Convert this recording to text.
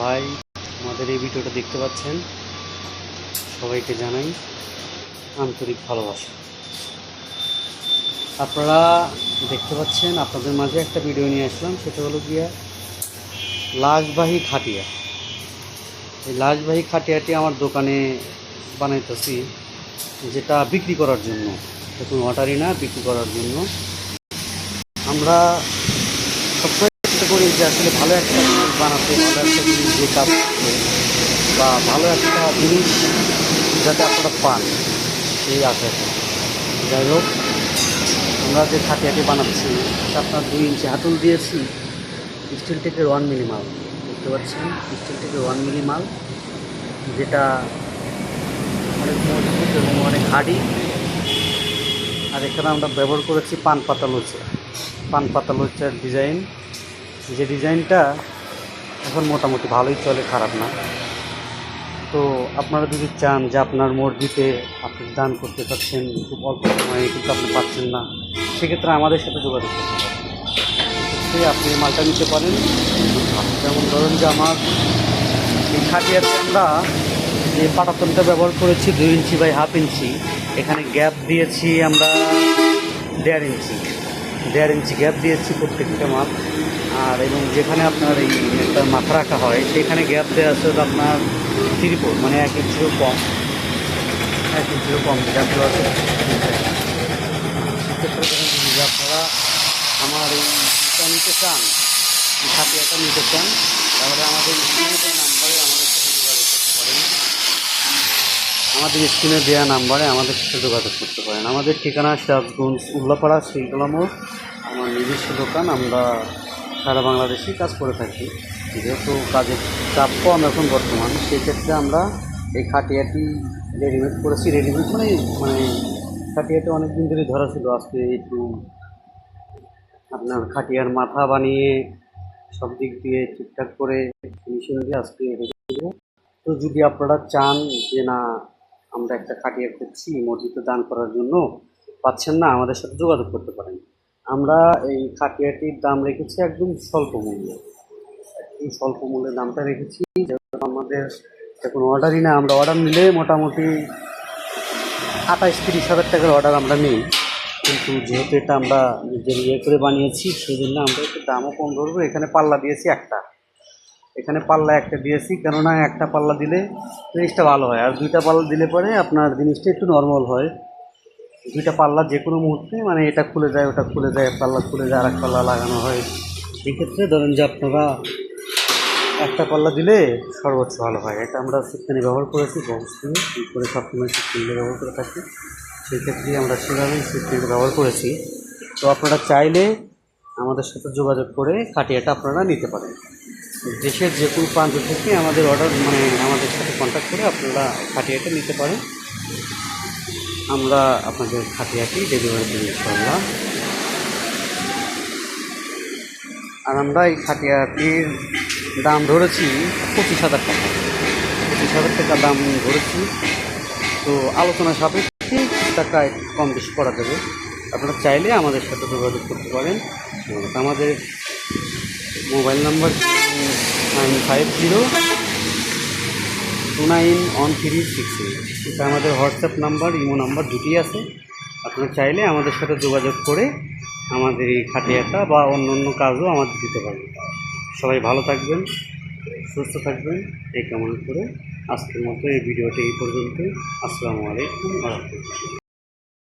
ভাই, আমাদের এই ভিডিওটা দেখতে পাচ্ছেন। সবাইকে জানাই আন্তরিক ভালোবাসা। আপনারা দেখতে পাচ্ছেন, আপনাদের মাঝে একটা ভিডিও নিয়ে আসলাম, সেটা হলো গিয়া লাশবাহী খাটিয়া। এই লাশবাহী খাটিয়াটি আমার দোকানে বানাইতেছি, যেটা বিক্রি করার জন্য। কোনো অর্ডারই না, বিক্রি করার জন্য। আমরা সবসময় চেষ্টা করি যে আসলে ভালো একটা জিনিস বানাতে, ভালো একটা জিনিস যে কাজ বা ভালো একটা জিনিস যাতে আপনারা পান, সেই আশা যাই হোক, আমরা যে খাটিয়াটি বানাচ্ছি সেটা আপনার দুই ইঞ্চি হাতুল দিয়েছি স্টিল থেকে ওয়ান মিলি মাল বুঝতে পারছেন? স্টিল থেকে ওয়ান মিলি মাল যেটা অনেক মজবুত এবং অনেক হার্ডি। আর এখানে আমরা ব্যবহার করেছি পান পাতা লোচা। পান পাতা লোচার ডিজাইন যে ডিজাইনটা এখন মোটামুটি ভালোই চলে, খারাপ না। তো আপনারা যদি চান যে আপনার মসজিদে আপনি দান করতে চাচ্ছেন, খুব অল্প সময়ে কিন্তু আপনি পাচ্ছেন না, সেক্ষেত্রে আমাদের সাথে যোগাযোগ করতে আপনি মালটা নিতে পারেন। যেমন ধরুন যে আমার এই খাটিয়াতে আমরা যে পাটাতনটা ব্যবহার করেছি দুই ইঞ্চি বাই হাফ ইঞ্চি, এখানে গ্যাপ দিয়েছি আমরা দেড় ইঞ্চি। দেড় ইঞ্চি গ্যাপ দিয়েছি প্রত্যেকটা মাল আর এবং যেখানে আপনার এই একটা মাথা রাখা হয়, সেখানে গ্যাপ দেওয়া আছে আপনার থ্রি ফোর মানে এক ইঞ্চিরও কম। এক ইঞ্চিরও কম গ্যাপ দেওয়া আছে। সেক্ষেত্রে ধরুন আমার এই ইটা নিতে চান, এই খাটিয়াটা নিতে চান, তাহলে আমাদের সাথে যোগাযোগ করতে পারেন আমাদের স্ক্রিনে দেওয়া নাম্বারে আমাদের সাথে যোগাযোগ করতে পারেন। আমাদের ঠিকানা সিরাজগঞ্জ উল্লাপাড়া শিলতলা মোড় আমার নিজস্ব দোকান। আমরা সারা বাংলাদেশেই কাজ করে থাকি। যেহেতু কাজের চাপ কম এখন বর্তমান সেই ক্ষেত্রে আমরা এই খাটিয়াটি রেডিমেড করেছি। রেডিমেড মানে মানে খাটিয়াটি অনেক দিন ধরে ধরা ছিল। আজকে একটু আপনার খাটিয়ার মাথা বানিয়ে সব দিক দিয়ে ঠিকঠাক করে ফিনিশিং দিয়ে আজকে তো যদি আপনারা চান যে না আমরা একটা খাটিয়া করছি মসজিদে দান করার জন্য। পাচ্ছেন না, আমাদের সাথে যোগাযোগ করতে পারেন। আমরা এই খাটিয়াটির দাম রেখেছি একদম স্বল্প মূল্যে। এই স্বল্প মূল্যের দামটা রেখেছি। যেহেতু আমাদের এখন অর্ডারই না, আমরা অর্ডার নিলে মোটামুটি আঠাশ তিরিশ হাজার টাকার অর্ডার আমরা নিই। কিন্তু যেহেতু এটা আমরা নিজের ইয়ে করে বানিয়েছি সেই জন্য আমরা একটু দামও কম ধরবো। এখানে পাল্লা দিয়েছি একটা। এখানে পাল্লা একটা দিয়েছি, কেননা একটা পাল্লা দিলে জিনিসটা ভালো হয়। আর দুইটা পাল্লা দিলে পরে আপনার জিনিসটা একটু নর্মাল হয়। দুইটা পাল্লা যে কোনো মুহূর্তে মানে এটা খুলে যায়, ওটা খুলে যায়, পাল্লা খুলে যায় আর এক পাল্লা লাগানো হয়। সেক্ষেত্রে ধরেন যে আপনারা একটা পাল্লা দিলে সর্বোচ্চ ভালো হয়। এটা আমরা সিস্টেমে ব্যবহার করেছি বক্সিনে করে সবসময় সিস্টেমে ব্যবহার করে থাকি। সেই ক্ষেত্রে আমরা সেভাবেই সিস্টেমটা ব্যবহার করেছি। তো আপনারা চাইলে আমাদের সাথে যোগাযোগ করে খাটিয়াটা আপনারা নিতে পারেন। দেশের যে কোনো প্রান্ত থেকে আমাদের অর্ডার মানে আমাদের সাথে কন্ট্যাক্ট করে আপনারা খাটিয়াটা নিতে পারেন। আমরা আপনাদের খাটিয়াটি ডেলিভারি দিই ইনশাল্লাহ আর আমরা এই খাটিয়াটির দাম ধরেছি পঁচিশ হাজার টাকা। পঁচিশ হাজার টাকা দাম ধরেছি। তো আলোচনা সাপেক্ষে কিছু টাকা একটু কম বেশি করা যাবে। আপনারা চাইলে আমাদের সাথে যোগাযোগ করতে পারেন। আমাদের mobile number nine five zero two nine one three six এটা আমাদের হোয়াটসঅ্যাপ নাম্বার, ইমো নাম্বার দুটি আছে। আপনারা চাইলে আমাদের সাথে যোগাযোগ করে আমাদের এই খাটিয়াটা বা অন্য অন্য কাজও আমাদের দিতে পারবেন। সবাই ভালো থাকবেন, সুস্থ থাকবেন। এই কামনা করে আজকের মতো এই ভিডিওটি এই পর্যন্ত আসসালামু আলাইকুম